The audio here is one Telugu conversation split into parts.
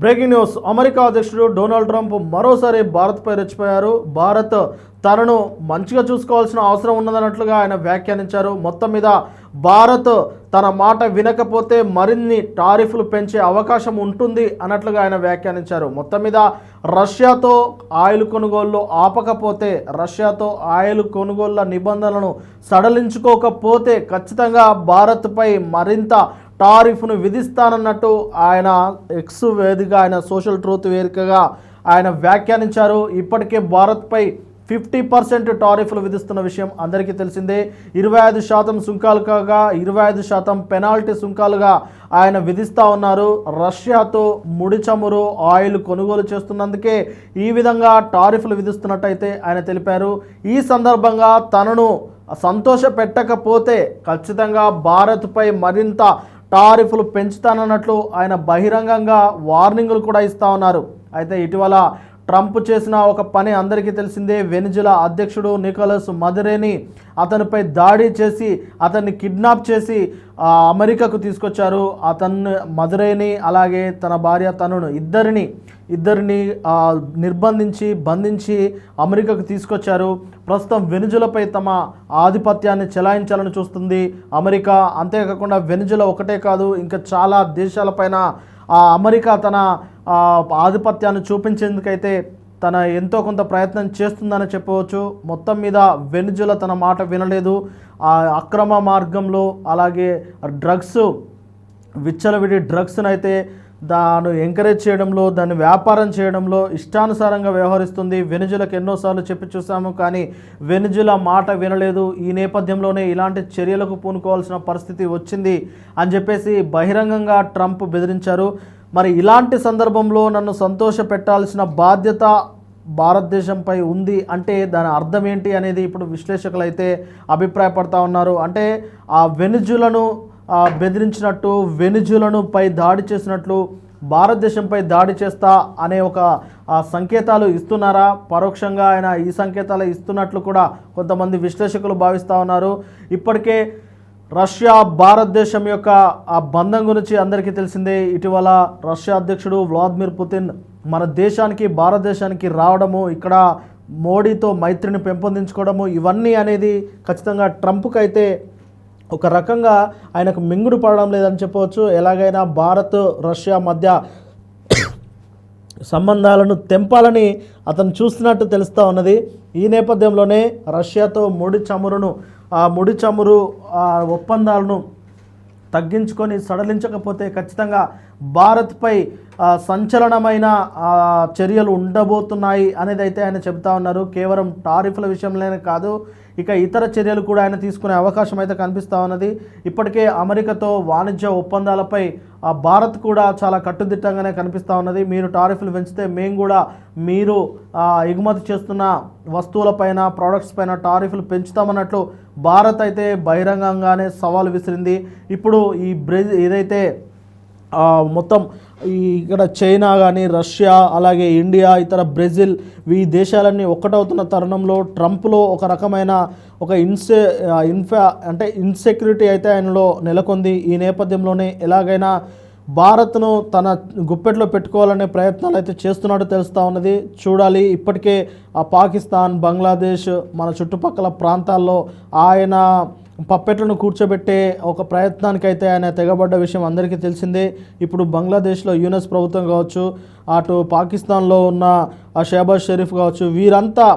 Breaking news. అమెరికా అధ్యక్షుడు డొనాల్డ్ ట్రంప్ మరోసారి భారత్పై రెచ్చిపోయారు. భారత్ తనను మంచిగా చూసుకోవాల్సిన అవసరం ఉన్నదన్నట్లుగా ఆయన వ్యాఖ్యానించారు. మొత్తం మీద భారత్ తన మాట వినకపోతే మరిన్ని టారిఫ్లు పెంచే అవకాశం ఉంటుంది అన్నట్లుగా ఆయన వ్యాఖ్యానించారు. మొత్తం మీద రష్యాతో ఆయిల్ కొనుగోళ్ళు ఆపకపోతే రష్యాతో ఆయిల్ కొనుగోళ్ళ నిబంధనలను సడలించుకోకపోతే ఖచ్చితంగా భారత్పై మరింత టారిఫ్ను విధిస్తానన్నట్టు ఆయన ఎక్స్ వేదిక ఆయన సోషల్ ట్రూత్ వేదికగా ఆయన వ్యాఖ్యానించారు. ఇప్పటికే భారత్పై ఫిఫ్టీ పర్సెంట్ టారిఫ్లు విధిస్తున్న విషయం అందరికీ తెలిసిందే. ఇరవై ఐదు శాతం సుంకాలు కాగా ఇరవై ఐదు శాతం పెనాల్టీ సుంకాలుగా ఆయన విధిస్తూ ఉన్నారు. రష్యాతో ముడి చమురు ఆయిల్ కొనుగోలు చేస్తున్నందుకే ఈ విధంగా టారిఫ్లు విధిస్తున్నట్టయితే ఆయన తెలిపారు. ఈ సందర్భంగా తనను సంతోష పెట్టకపోతే ఖచ్చితంగా భారత్పై మరింత టారిఫ్లు పెంచుతానన్నట్లు ఆయన బహిరంగంగా వార్నింగ్లు కూడా ఇస్తా ఉన్నారు. అయితే ఇటీవల ట్రంప్ చేసిన ఒక పని అందరికీ తెలిసిందే. వెనిజులా అధ్యక్షుడు నికోలస్ మదురేని అతనిపై దాడి చేసి అతన్ని కిడ్నాప్ చేసి అమెరికాకు తీసుకొచ్చారు. అతన్ని మదురేని అలాగే తన భార్య తనను ఇద్దరిని ఇద్దరిని నిర్బంధించి బంధించి అమెరికాకు తీసుకొచ్చారు. ప్రస్తుతం వెనుజులపై తమ ఆధిపత్యాన్ని చెలాయించాలని చూస్తుంది అమెరికా. అంతేకాకుండా వెనుజుల ఒకటే కాదు ఇంకా చాలా దేశాలపైన అమెరికా తన ఆధిపత్యాన్ని చూపించేందుకైతే తన ఎంతో కొంత ప్రయత్నం చేస్తుందని చెప్పవచ్చు. మొత్తం మీద వెనుజుల తన మాట వినలేదు. ఆ అక్రమ మార్గంలో అలాగే డ్రగ్స్ విచ్చలవిడి డ్రగ్స్ను అయితే దాన్ని ఎంకరేజ్ చేయడంలో దాన్ని వ్యాపారం చేయడంలో ఇష్టానుసారంగా వ్యవహరిస్తుంది. వెనుజులకు ఎన్నోసార్లు చెప్పి చూసాము కానీ వెనుజుల మాట వినలేదు. ఈ నేపథ్యంలోనే ఇలాంటి చర్యలకు పూనుకోవాల్సిన పరిస్థితి వచ్చింది అని చెప్పేసి బహిరంగంగా ట్రంప్ బెదిరించారు. మరి ఇలాంటి సందర్భంలో నన్ను సంతోష పెట్టాల్సిన బాధ్యత భారతదేశంపై ఉంది అంటే దాని అర్థం ఏంటి అనేది ఇప్పుడు విశ్లేషకులు అయితే అభిప్రాయపడతా ఉన్నారు. అంటే ఆ వెనుజులను బెదిరించినట్టు వెనుజులను పై దాడి చేసినట్లు భారతదేశంపై దాడి చేస్తా అనే ఒక సంకేతాలు ఇస్తున్నారా? పరోక్షంగా ఆయన ఈ సంకేతాలు ఇస్తున్నట్లు కూడా కొంతమంది విశ్లేషకులు భావిస్తూ ఉన్నారు. ఇప్పటికే రష్యా భారతదేశం యొక్క ఆ బంధం గురించి అందరికీ తెలిసిందే. ఇటీవల రష్యా అధ్యక్షుడు వ్లాదిమిర్ పుతిన్ మన దేశానికి భారతదేశానికి రావడము ఇక్కడ మోడీతో మైత్రిని పెంపొందించుకోవడము ఇవన్నీ అనేది ఖచ్చితంగా ట్రంప్కి అయితే ఒక రకంగా ఆయనకు మింగుడు పడడం లేదని చెప్పవచ్చు. ఎలాగైనా భారత్ రష్యా మధ్య సంబంధాలను తెంపాలని అతను చూస్తున్నట్టు తెలుస్తూ ఉన్నది. ఈ నేపథ్యంలోనే రష్యాతో ముడి చమురును ఆ ముడి చమురు ఆ ఒప్పందాలను తగ్గించుకొని సడలించకపోతే ఖచ్చితంగా భారత్పై సంచలనమైన చర్యలు ఉండబోతున్నాయి అనేది అయితే ఆయన చెబుతా ఉన్నారు. కేవలం టారిఫ్ల విషయంలోనే కాదు ఇక ఇతర చర్యలు కూడా ఆయన తీసుకునే అవకాశం అయితే కనిపిస్తూ ఉన్నది. ఇప్పటికే అమెరికాతో వాణిజ్య ఒప్పందాలపై ఆ, భారత్ కూడా చాలా కట్టుదిట్టంగానే కనిపిస్తూ ఉన్నది. మీరు టారిఫ్లు పెంచితే మేము కూడా మీరు ఎగుమతి చేస్తున్న వస్తువులపైన ప్రోడక్ట్స్ పైన టారిఫ్లు పెంచుతామన్నట్లు భారత్ అయితే బహిరంగంగానే సవాల్ విసిరింది. ఇప్పుడు ఈ బ్రెజిల్ ఏదైతే మొత్తం ఇక్కడ చైనా కానీ రష్యా అలాగే ఇండియా ఇతర బ్రెజిల్ ఈ దేశాలన్నీ ఒక్కటవుతున్న తరుణంలో ట్రంప్లో ఒక రకమైన ఒక ఇన్సె ఇన్ఫా అంటే ఇన్సెక్యూరిటీ అయితే ఆయనలో నెలకొంది. ఈ నేపథ్యంలోనే ఎలాగైనా భారత్ను తన గుప్పెట్లో పెట్టుకోవాలనే ప్రయత్నాలు అయితే చేస్తున్నట్టు తెలుస్తూ ఉన్నది. చూడాలి ఇప్పటికే ఆ పాకిస్తాన్ బంగ్లాదేశ్ మన చుట్టుపక్కల ప్రాంతాల్లో ఆయన పప్పెట్లను కూర్చోబెట్టే ఒక ప్రయత్నానికి అయితే ఆయన తెగబడ్డ విషయం అందరికీ తెలిసిందే. ఇప్పుడు బంగ్లాదేశ్లో యూనస్ ప్రభుత్వం కావచ్చు అటు పాకిస్తాన్లో ఉన్న ఆ షరీఫ్ కావచ్చు వీరంతా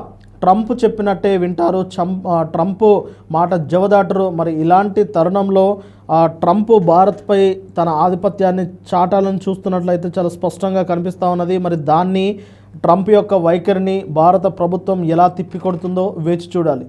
ట్రంప్ చెప్పినట్టే వింటారు. చం ట్రంప్ మాట జవదాటరు. మరి ఇలాంటి తరుణంలో ఆ, ట్రంప్ భారత్పై తన ఆధిపత్యాన్ని చాటాలని చూస్తున్నట్లయితే చాలా స్పష్టంగా కనిపిస్తూ ఉన్నది. మరి దాన్ని ట్రంప్ యొక్క వైఖరిని భారత ప్రభుత్వం ఎలా తిప్పికొడుతుందో వేచి చూడాలి.